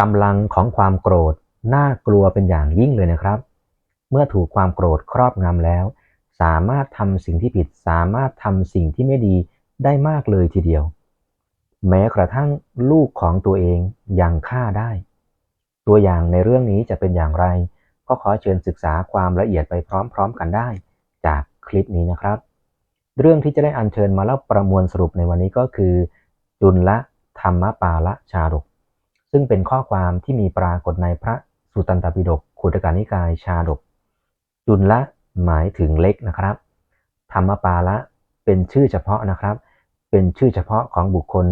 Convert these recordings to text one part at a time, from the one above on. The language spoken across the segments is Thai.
กำลังของความโกรธน่ากลัวเป็นอย่างยิ่งเลยนะครับ เมื่อถูกความโกรธครอบงำแล้ว สามารถทำสิ่งที่ผิด สามารถทำสิ่งที่ไม่ดีได้มากเลยทีเดียว แม้กระทั่งลูกของตัวเองยังฆ่าได้ ตัวอย่างในเรื่องนี้จะเป็นอย่างไร ก็ขอเชิญศึกษาความละเอียดไปพร้อมๆกันได้ จากคลิปนี้นะครับ เรื่องที่จะได้อัญเชิญมาแล้วประมวลสรุปในวันนี้ก็คือ จุลละธรรมปาละชาดก ซึ่งเป็นข้อความที่มีปรากฏในพระสุตตันตปิฎกขุตการนิกายชาดก จุลละหมายถึงเล็กนะครับ ธรรมปาละเป็นชื่อเฉพาะนะครับ เป็นชื่อเฉพาะของบุคคล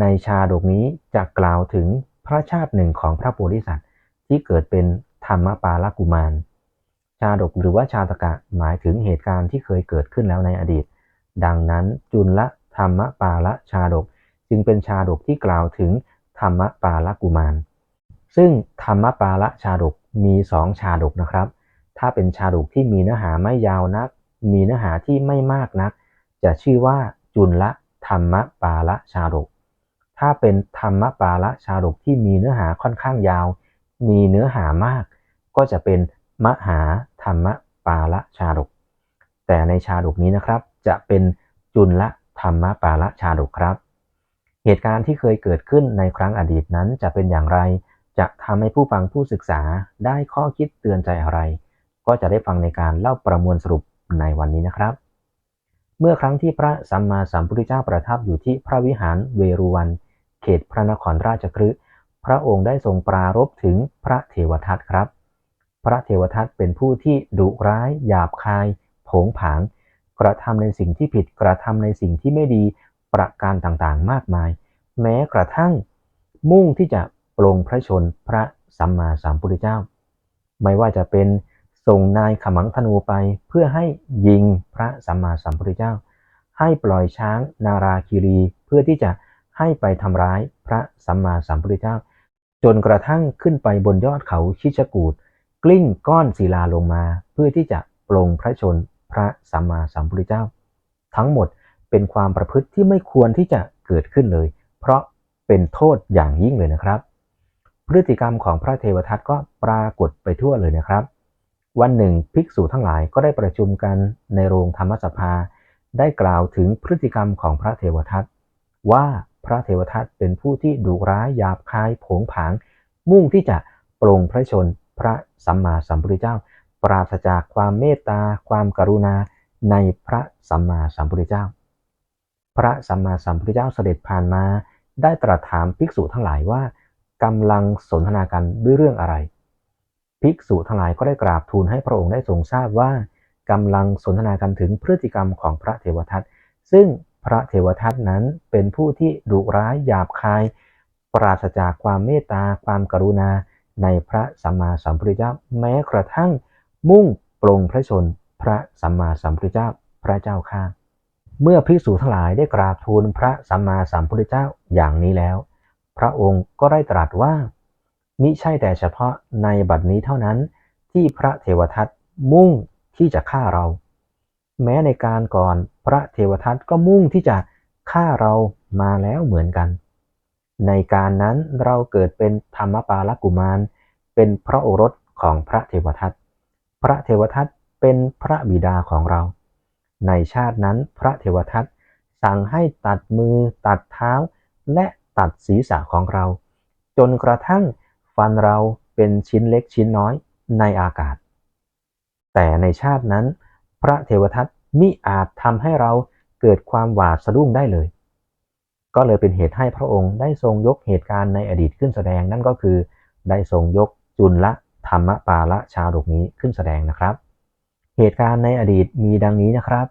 ในชาดกนี้จะกล่าวถึงพระชาติหนึ่งของพระโพธิสัตว์ ที่เกิดเป็นธรรมปาละกุมาร ชาดกหรือว่าชาตกะหมายถึงเหตุการณ์ที่เคยเกิดขึ้นแล้วในอดีต ดังนั้นจุลละธรรมปาละชาดกจึงเป็นชาดกที่กล่าวถึง ธรรมปาละกุมาร ซึ่งธรรมปาละชาดกมีสองชาดกนะครับ ถ้าเป็นชาดกที่มีเนื้อหาไม่ยาวนัก มีเนื้อหาที่ไม่มากนัก จะชื่อว่าจุลละธรรมปาละชาดก ถ้าเป็นธรรมปาละชาดกที่มีเนื้อหาค่อนข้างยาว มีเนื้อหามาก ก็จะเป็นมหาธรรมปาละชาดก แต่ในชาดกนี้นะครับจะเป็นจุลละธรรมปาละชาดกครับ เหตุการณ์ที่เคยเกิดขึ้นในครั้งอดีตนั้นจะเป็นอย่างไร จะทำให้ผู้ฟังผู้ศึกษาได้ข้อคิดเตือนใจอะไร ก็จะได้ฟังในการเล่าประมวลสรุปในวันนี้นะครับ เมื่อครั้งที่พระสัมมาสัมพุทธเจ้าประทับอยู่ที่พระวิหารเวรุวัน เขตพระนครราชคฤห์พระองค์ได้ทรงปรารบถึงพระเทวทัตครับ พระเทวทัตเป็นผู้ที่ดุร้าย หยาบคาย ผงผาง กระทำในสิ่งที่ผิด กระทำในสิ่งที่ไม่ดี ประการต่างๆ มากมาย แม้กระทั่งมุ่งที่จะปลงพระชนพระสัมมาสัมพุทธเจ้า ไม่ว่าจะเป็นส่งนายขมังธนูไปเพื่อให้ยิงพระสัมมาสัมพุทธเจ้า ให้ปล่อยช้างนาราคีรีเพื่อที่จะให้ไปทำร้ายพระสัมมาสัมพุทธเจ้า จนกระทั่งขึ้นไปบนยอดเขาชิชกูดกลิ้งก้อนศิลาลงมา เพื่อที่จะปลงพระชนพระสัมมาสัมพุทธเจ้า ทั้งหมด เป็นความประพฤติที่ไม่ควรที่จะเกิดขึ้นเลย เพราะเป็นโทษอย่างยิ่งเลยนะครับ พฤติกรรมของพระเทวทัตก็ปรากฏไปทั่วเลยนะครับ วันหนึ่งภิกษุทั้งหลายก็ได้ประชุมกันในโรงธรรมสภา ได้กล่าวถึงพฤติกรรมของพระเทวทัตว่าพระเทวทัตเป็นผู้ที่ดุร้ายหยาบคายผงผาง มุ่งที่จะปรงพระชนพระสัมมาสัมพุทธเจ้า ปราศจากความเมตตาความกรุณาในพระสัมมาสัมพุทธเจ้า พระสัมมาสัมพุทธเจ้าเสด็จผ่านมา ได้ตรัสถามภิกษุทั้งหลายว่ากำลังสนทนากันด้วยเรื่องอะไร ภิกษุทั้งหลายก็ได้กราบทูลให้พระองค์ได้ทรงทราบว่ากำลังสนทนากันถึงพฤติกรรมของพระเทวทัตซึ่งพระเทวทัตนั้นเป็นผู้ที่ดุร้ายหยาบคาย ปราศจากความเมตตาความกรุณา ในพระสัมมาสัมพุทธเจ้าแม้กระทั่งมุ่งปลงพระชน พระสัมมาสัมพุทธเจ้าพระเจ้าข้า เมื่อภิกษุทั้งหลายได้กราบทูลพระสัมมาสัมพุทธเจ้าอย่างนี้แล้ว พระองค์ก็ได้ตรัสว่า มิใช่แต่เฉพาะในบัดนี้เท่านั้นที่พระเทวทัตมุ่งที่จะฆ่าเรา แม้ในการก่อนพระเทวทัตก็มุ่งที่จะฆ่าเรามาแล้วเหมือนกัน ในการนั้นเราเกิดเป็นธรรมปาลกุมาร เป็นพระโอรสของพระเทวทัตพระเทวทัตเป็นพระบิดาของเรา ในชาตินั้นพระเทวทัตสั่งให้ตัดมือ ตัดเท้า และตัดศีรษะของเรา จนกระทั่งฟันเราเป็นชิ้นเล็กชิ้นน้อยในอากาศ แต่ในชาตินั้น พระเทวทัตมิอาจทำให้เราเกิดความหวาดสะดุ้งได้เลย ก็เลยเป็นเหตุให้พระองค์ได้ทรงยกเหตุการณ์ในอดีตขึ้นแสดงนั่นก็คือ ได้ทรงยกจุลละธรรมปาละชาดกนี้ขึ้นแสดงนะครับ เหตุการณ์ในอดีตมีดังนี้นะครับ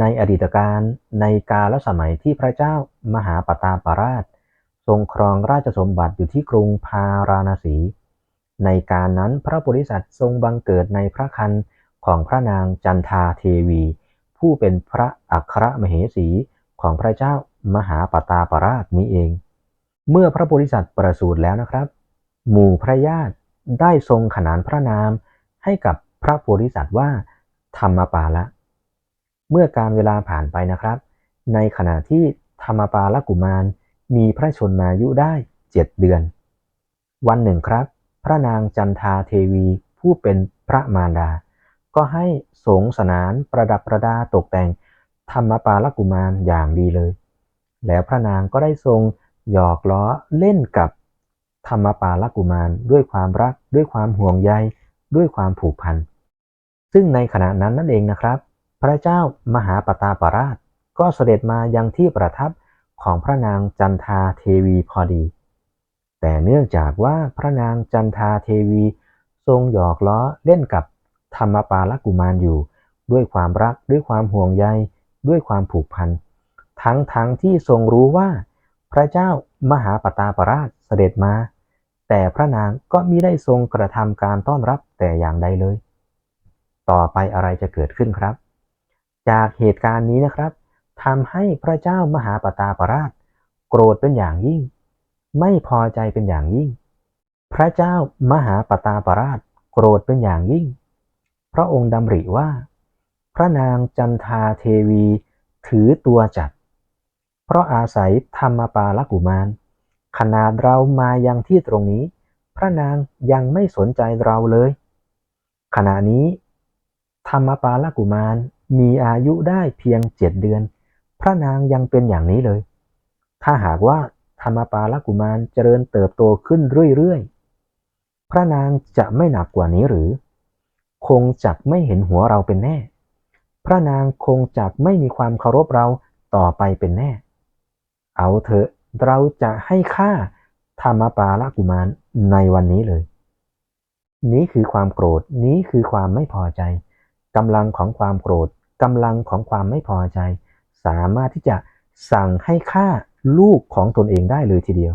ในอดีตการในกาลสมัยที่พระเจ้ามหาปตาปราช ทรงครองราชสมบัติอยู่ที่กรุงพาราณสี ในการนั้นพระโพธิสัตว์ทรงบังเกิดในพระคันของพระนางจันทาเทวี ผู้เป็นพระอัครมเหสีของพระเจ้ามหาปตาปราชนี้เอง เมื่อพระโพธิสัตว์ประสูติแล้วนะครับ หมู่พระญาติได้ทรงขนานพระนามให้กับ พระโพธิสัตว์ว่า ธรรมปาละ เมื่อการเวลาผ่านไปนะครับ ในขณะที่ธรรมปาละกุมารมีพระชนมายุได้เจ็ดเดือน วันหนึ่งครับ พระนางจันทาเทวีผู้เป็นพระมารดา ก็ให้สงสนานประดับประดาตกแต่งธรรมปาลกุมารอย่างดีเลย แล้วพระนางก็ได้ทรงหยอกล้อเล่นกับธรรมปาลกุมารด้วยความรักด้วยความห่วงใย ด้วยความผูกพัน ซึ่งในขณะนั้นนั่นเองนะครับ พระเจ้ามหาปตาปราช ก็เสด็จมายังที่ประทับของพระนางจันทาเทวีพอดี แต่เนื่องจากว่าพระนางจันทาเทวีทรงหยอกล้อเล่นกับธรรมปาลกุมารอยู่ ด้วยความรักด้วยความห่วงใยด้วยความผูกพัน ทั้งทั้งที่ทรงรู้ว่า พระเจ้ามหาปตาปราชเสด็จมา แต่พระนางก็มิได้ทรงกระทำการต้อนรับแต่อย่างใดเลย ต่อไปอะไรจะเกิดขึ้นครับ จากเหตุการณ์นี้นะครับทำให้พระเจ้ามหาปตาปราช โกรธเป็นอย่างยิ่ง ไม่พอใจเป็นอย่างยิ่ง พระเจ้ามหาปตาปราช โกรธเป็นอย่างยิ่ง พระองค์ดำริว่า พระนางจันทาเทวีถือตัวจัด เพราะอาศัยธรรมปาลกุมาร ขนาดเรามายังที่ตรงนี้ พระนางยังไม่สนใจเราเลย ขณะนี้ ธรรมปาลกุมารมีอายุได้เพียงเจ็ดเดือน พระนางยังเป็นอย่างนี้เลย ถ้าหากว่าธรรมปาลกุมารเจริญเติบโตขึ้นเรื่อยๆ พระนางจะไม่หนักกว่านี้หรือ คงจักไม่เห็นหัวเราเป็นแน่ พระนางคงจักไม่มีความเคารพเราต่อไปเป็นแน่ เอาเถอะ เราจะให้ค่าธรรมปาลกุมารในวันนี้เลย นี้คือความโกรธ นี้คือความไม่พอใจกำลังของความโกรธกำลังของความไม่พอใจ สามารถที่จะสั่งให้ฆ่าลูกของตนเองได้เลยทีเดียว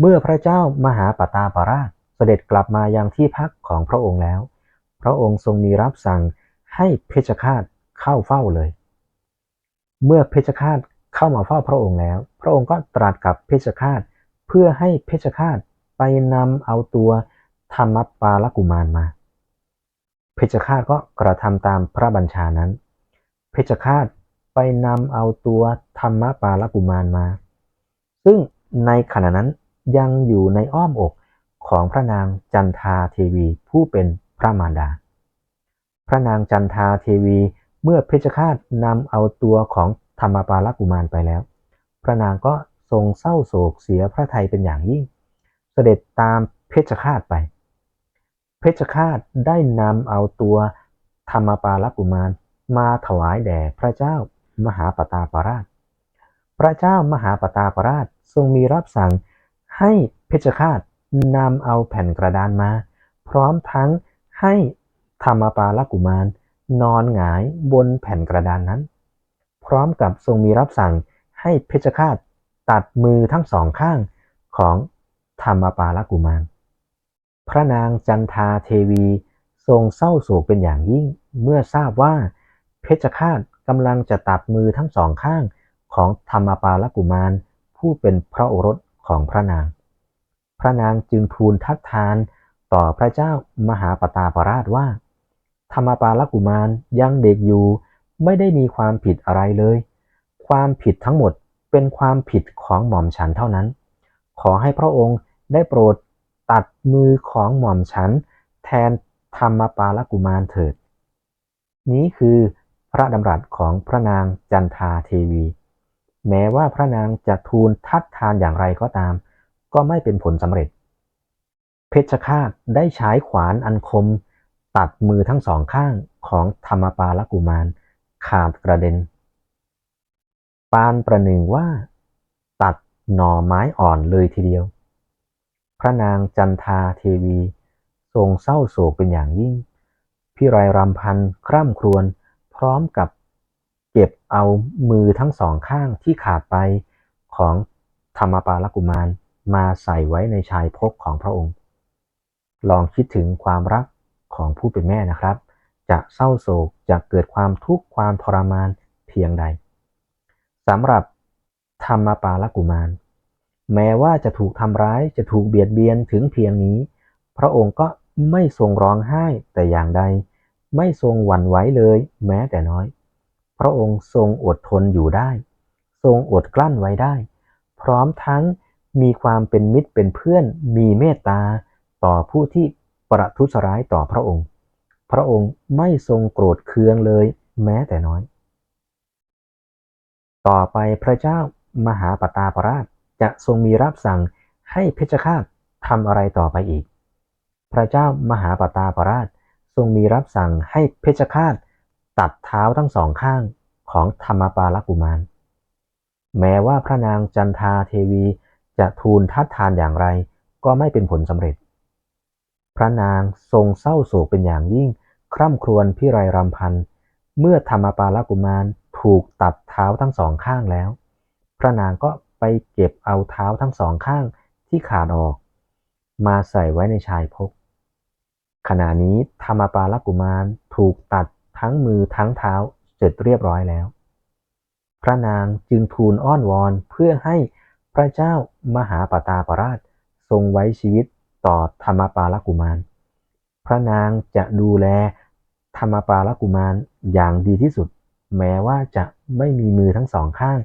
เมื่อพระเจ้ามหาปตาปราชเสด็จกลับมายังที่พักของพระองค์แล้ว พระองค์ทรงมีรับสั่งให้เพชฌฆาตเข้าเฝ้าเลย เมื่อเพชฌฆาต เข้ามาเฝ้าพระองค์แล้ว พระองค์ก็ตรัสกับเพชฌฆาตเพื่อให้เพชฌฆาตไปนำเอาตัวธรรมปาลกุมารมา เพชฌฆาตก็กระทำตามพระบัญชานั้น เพชฌฆาตไปนำเอาตัวธรรมปาลกุมารมา ซึ่งในขณะนั้นยังอยู่ในอ้อมอกของพระนางจันทาเทวีผู้เป็นพระมารดา พระนางจันทาเทวีเมื่อเพชฌฆาตนำเอาตัวของ ธรรมปาลกุมารไปแล้ว พระนางก็ทรงเศร้าโศกเสียพระทัยเป็นอย่างยิ่ง เสด็จตามเพชฌฆาตไป เพชฌฆาตได้นำเอาตัวธรรมปาลกุมารมาถวายแด่พระเจ้ามหาปตาปราช พระเจ้ามหาปตาปราชทรงมีรับสั่งให้เพชฌฆาตนำเอาแผ่นกระดานมา พร้อมทั้งให้ธรรมปาลกุมารนอนหงายบนแผ่นกระดานนั้น พร้อมกับทรงมีรับสั่งให้เพชฌฆาตตัดมือทั้งสองข้างของธรรมปาลกุมาร พระนางจันทาเทวีทรงเศร้าโศกเป็นอย่างยิ่งเมื่อทราบว่าเพชฌฆาตกำลังจะตัดมือทั้งสองข้างของธรรมปาลกุมาร ผู้เป็นพระโอรสของพระนาง พระนางจึงทูลทัดทานต่อพระเจ้ามหาปตาปราชว่า ธรรมปาลกุมารยังเด็กอยู่ ไม่ได้มีความผิดอะไรเลย ความผิดทั้งหมดเป็นความผิดของหม่อมฉันเท่านั้น ขอให้พระองค์ได้โปรดตัดมือของหม่อมฉัน แทนธรรมปาลกุมารเถิด นี้คือพระดำรัสของพระนางจันทาเทวี แม้ว่าพระนางจะทูลทัดทานอย่างไรก็ตาม ก็ไม่เป็นผลสำเร็จ เพชฌฆาตได้ใช้ขวานอันคม ตัดมือทั้งสองข้างของธรรมปาลกุมาร ขาดกระเด็น ปานประหนึ่งว่า ตัดหน่อไม้อ่อนเลยทีเดียว พระนางจันทาเทวี ทรงเศร้าโศกเป็นอย่างยิ่ง พี่ไรรำพันคร่ำครวญพร้อมกับเก็บเอามือทั้งสองข้างที่ขาดไปของธรรมปาลกุมารมาใส่ไว้ในชายพกของพระองค์ ลองคิดถึงความรักของผู้เป็นแม่นะครับ จะเศร้าโศกจะเกิดความทุกข์ความทรมานเพียงใดสำหรับธรรมปาลกุมาร แม้ว่าจะถูกทำร้ายจะถูกเบียดเบียนถึงเพียงนี้ พระองค์ก็ไม่ทรงร้องไห้แต่อย่างใด ไม่ทรงหวั่นไหวเลยแม้แต่น้อย พระองค์ทรงอดทนอยู่ได้ ทรงอดกลั้นไว้ได้ พร้อมทั้งมีความเป็นมิตรเป็นเพื่อน มีเมตตาต่อผู้ที่ประทุษร้ายต่อพระองค์ พระองค์ไม่ทรงโกรธเคืองเลยแม้แต่น้อย ต่อไปพระเจ้ามหาปตาปราชจะทรงมีรับสั่งให้เพชฌฆาตทำอะไรต่อไปอีก พระเจ้ามหาปตาปราชทรงมีรับสั่งให้เพชฌฆาตตัดเท้าทั้งสองข้างของธรรมปาลกุมาร แม้ว่าพระนางจันทาเทวีจะทูลทัดทานอย่างไร ก็ไม่เป็นผลสำเร็จ พระนางทรงเศร้าโศกเป็นอย่างยิ่ง คร่ำครวญพิไรรำพัน เมื่อธรรมปาลกุมารถูกตัดเท้าทั้งสองข้างแล้ว พระนางก็ไปเก็บเอาเท้าทั้งสองข้างที่ขาดออก มาใส่ไว้ในชายพก ขณะนี้ธรรมปาลกุมารถูกตัดทั้งมือทั้งเท้าเสร็จเรียบร้อยแล้ว พระนางจึงทูลอ้อนวอนเพื่อให้พระเจ้ามหาปตาปราชทรงไว้ชีวิตต่อธรรมปาลกุมาร พระนางจะดูแล ธรรมปาลกุมารอย่างดีที่สุด แม้ว่าจะไม่มีมือทั้งสองข้าง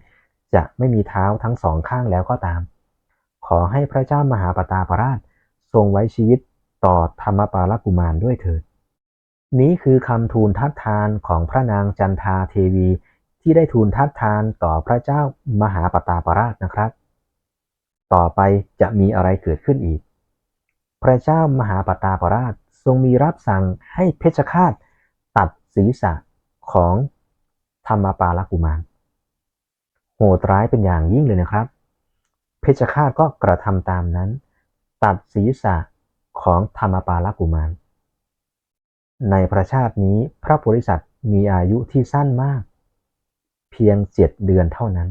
จะไม่มีเท้าทั้งสองข้างแล้วก็ตาม ขอให้พระเจ้ามหาปตาปราชทรงไว้ชีวิตต่อธรรมปาลกุมารด้วยเถิด นี้คือคำทูลทัดทานของพระนางจันทาเทวี ที่ได้ทูลทัดทานต่อพระเจ้ามหาปตาปราชนะครับ ต่อไปจะมีอะไรเกิดขึ้นอีก พระเจ้ามหาปตาปราชทรงมีรับสั่งให้เพชฌฆาต ศีรษะของธรรมปาลกุมาร โหดร้ายเป็นอย่างยิ่งเลยนะครับ เพชฌฆาตก็กระทำตามนั้น ตัดศีรษะของธรรมปาลกุมาร ในประชาตินี้พระโพธิสัตว์มีอายุที่สั้นมาก เพียงเจ็ดเดือนเท่านั้น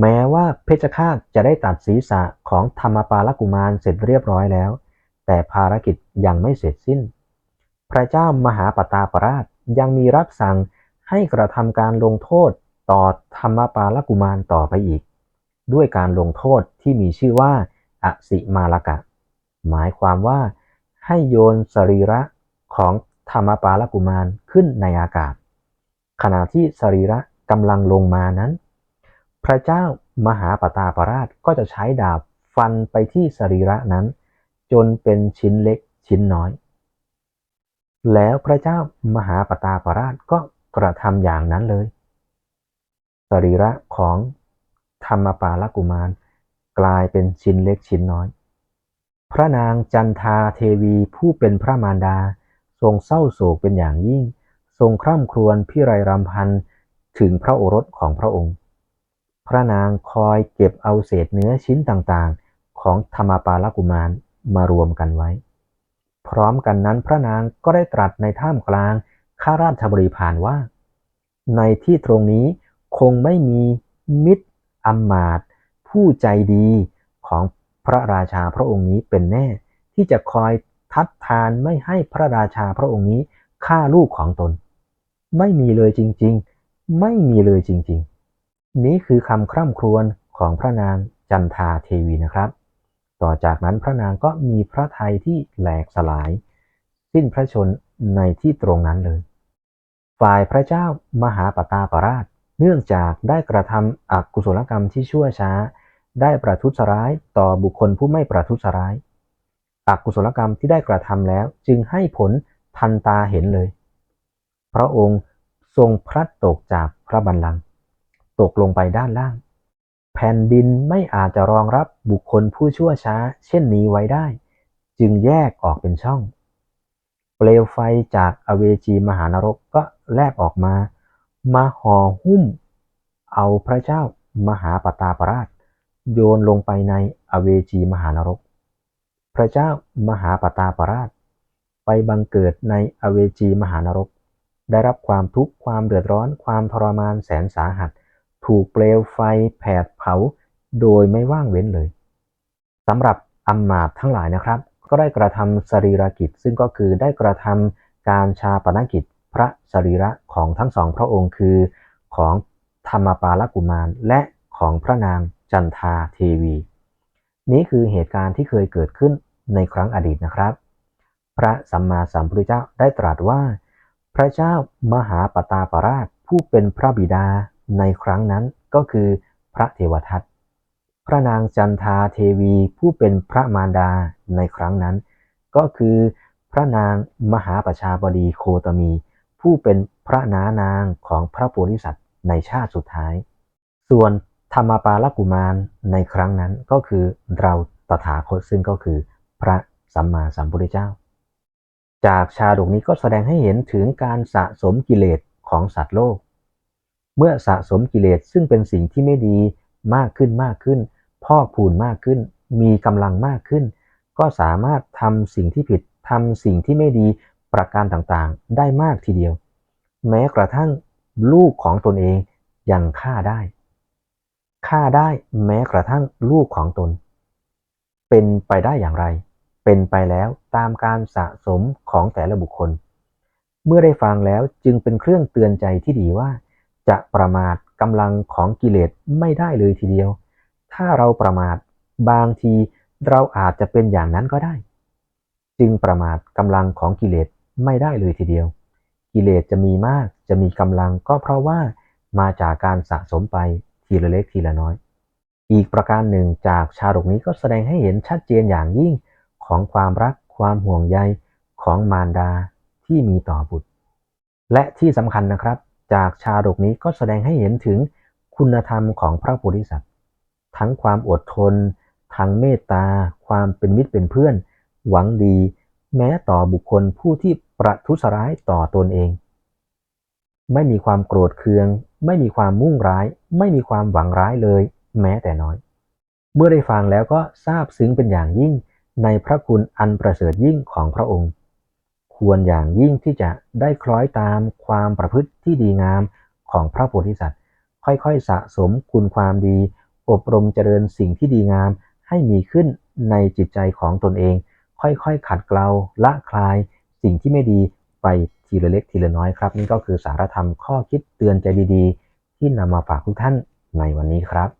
แม้ว่าเพชฌฆาตจะได้ตัดศีรษะของธรรมปาลกุมารเสร็จเรียบร้อยแล้ว แต่ภารกิจยังไม่เสร็จสิ้น พระเจ้ามหาปตาปราชยังมีรับสั่งให้กระทำการลงโทษต่อธรรมปาลกุมารต่อไปอีก ด้วยการลงโทษที่มีชื่อว่าอสิมาลกะ หมายความว่าให้โยนสรีระของธรรมปาลกุมารขึ้นในอากาศ ขณะที่สรีระกำลังลงมานั้น พระเจ้ามหาปตาปราชก็จะใช้ดาบฟันไปที่สรีระนั้น จนเป็นชิ้นเล็กชิ้นน้อย แล้วพระเจ้ามหาปตาปราชก็กระทำอย่างนั้นเลย สรีระของธรรมปาลกุมาร กลายเป็นชิ้นเล็กชิ้นน้อย พระนางจันทาเทวีผู้เป็นพระมารดา ทรงเศร้าโศกเป็นอย่างยิ่ง ทรงคร่ำครวญพิไรรำพันถึงพระโอรสของพระองค์ พระนางคอยเก็บเอาเศษเนื้อชิ้นต่างๆ ของธรรมปาลกุมารมารวมกันไว้ พร้อมกันนั้นพระนางก็ได้ตรัสในท่ามกลางข้าราชบริพารว่า ในที่ตรงนี้คงไม่มีมิตรอำมาตผู้ใจดีของพระราชาพระองค์นี้เป็นแน่ ที่จะคอยทัดทานไม่ให้พระราชาพระองค์นี้ฆ่าลูกของตน ไม่มีเลยจริงๆ ไม่มีเลยจริงๆ นี้คือคำคร่ำครวญของพระนางจันทาเทวีนะครับ ต่อจากนั้นพระนางก็มีพระทัยที่แหลกสลาย สิ้นพระชนในที่ตรงนั้นเลย ฝ่ายพระเจ้ามหาปตาปราช เนื่องจากได้กระทำอกุศลกรรมที่ชั่วช้า ได้ประทุษร้ายต่อบุคคลผู้ไม่ประทุษร้ายอกุศลกรรมที่ได้กระทำแล้วจึงให้ผลทันตาเห็นเลย พระองค์ทรงพลัดตกจากพระบัลลังก์ตกลงไปด้านล่าง แผ่นดินไม่อาจจะรองรับบุคคลผู้ชั่วช้า เช่นนี้ไว้ได้ จึงแยกออกเป็นช่อง เปลวไฟจากอเวจีมหานรกก็แลบออกมา มาห่อหุ้ม เอาพระเจ้ามหาปตาปราช โยนลงไปในอเวจีมหานรก พระเจ้ามหาปตาปราช ไปบังเกิดในอเวจีมหานรก ได้รับความทุกข์ความเดือดร้อนความทรมานแสนสาหัส ถูกเปลวไฟแผดเผา โดยไม่ว่างเว้นเลยสำหรับอัมมาตย์ทั้งหลายนะครับ ก็ได้กระทำสรีรกิจ ซึ่งก็คือได้กระทำการชาปนกิจพระสรีระของทั้งสองพระองค์คือ ของธรรมปาลกุมาร และของพระนางจันทาเทวี นี้คือเหตุการณ์ที่เคยเกิดขึ้นในครั้งอดีตนะครับ พระสัมมาสัมพุทธเจ้าได้ตรัสว่า พระเจ้ามหาปตาปราชผู้เป็นพระบิดา ในครั้งนั้นก็คือพระเทวทัต พระนางจันทาเทวีผู้เป็นพระมารดาในครั้งนั้น ก็คือพระนางมหาประชาบดีโคตมี ผู้เป็นพระนานางของพระโพธิสัตว์ในชาติสุดท้าย ส่วนธรรมปาลกุมารในครั้งนั้นก็คือเราตถาคตซึ่งก็คือพระสัมมาสัมพุทธเจ้า จากชาดกนี้ก็แสดงให้เห็นถึงการสะสมกิเลสของสัตว์โลก เมื่อสะสมกิเลสซึ่งเป็นสิ่งที่ไม่ดีมากขึ้นมากขึ้น พอกพูนมากขึ้น มีกำลังมากขึ้น ก็สามารถทำสิ่งที่ผิดทำสิ่งที่ไม่ดีประการต่างๆ ได้มากทีเดียว แม้กระทั่งลูกของตนเองยังฆ่าได้ ฆ่าได้แม้กระทั่งลูกของตน เป็นไปได้อย่างไร เป็นไปแล้วตามการสะสมของแต่ละบุคคล เมื่อได้ฟังแล้วจึงเป็นเครื่องเตือนใจที่ดีว่า จะประมาทกำลังของกิเลสไม่ได้เลยทีเดียว ถ้าเราประมาทบางทีเราอาจจะเป็นอย่างนั้นก็ได้ จึงประมาทกำลังของกิเลสไม่ได้เลยทีเดียว กิเลสจะมีมากจะมีกำลังก็เพราะว่ามาจากการสะสมไปทีละเล็กทีละน้อย อีกประการหนึ่งจากชาดกนี้ก็แสดงให้เห็นชัดเจนอย่างยิ่งของความรักความห่วงใยของมารดาที่มีต่อบุตร และที่สำคัญนะครับ จากชาดกนี้ก็แสดงให้เห็นถึงคุณธรรมของพระโพธิสัตว์ ทั้งความอดทน ทั้งเมตตา ความเป็นมิตรเป็นเพื่อน หวังดี แม้ต่อบุคคลผู้ที่ประทุษร้ายต่อตนเอง ไม่มีความโกรธเคือง ไม่มีความมุ่งร้าย ไม่มีความหวังร้ายเลย แม้แต่น้อย เมื่อได้ฟังแล้วก็ทราบซึ้งเป็นอย่างยิ่งในพระคุณอันประเสริฐยิ่งของพระองค์ ควรอย่างยิ่งที่จะได้คล้อยตามความประพฤติที่ดีงามของพระโพธิสัตว์ ค่อยๆ สะสมคุณความดี อบรมเจริญสิ่งที่ดีงาม ให้มีขึ้นในจิตใจของตนเอง ค่อยๆ ขัดเกลาละคลาย สิ่งที่ไม่ดีไปทีละเล็กทีละน้อยครับ นี่ก็คือสารธรรมข้อคิดเตือนใจดีๆ ที่นำมาฝากทุกท่านในวันนี้ครับ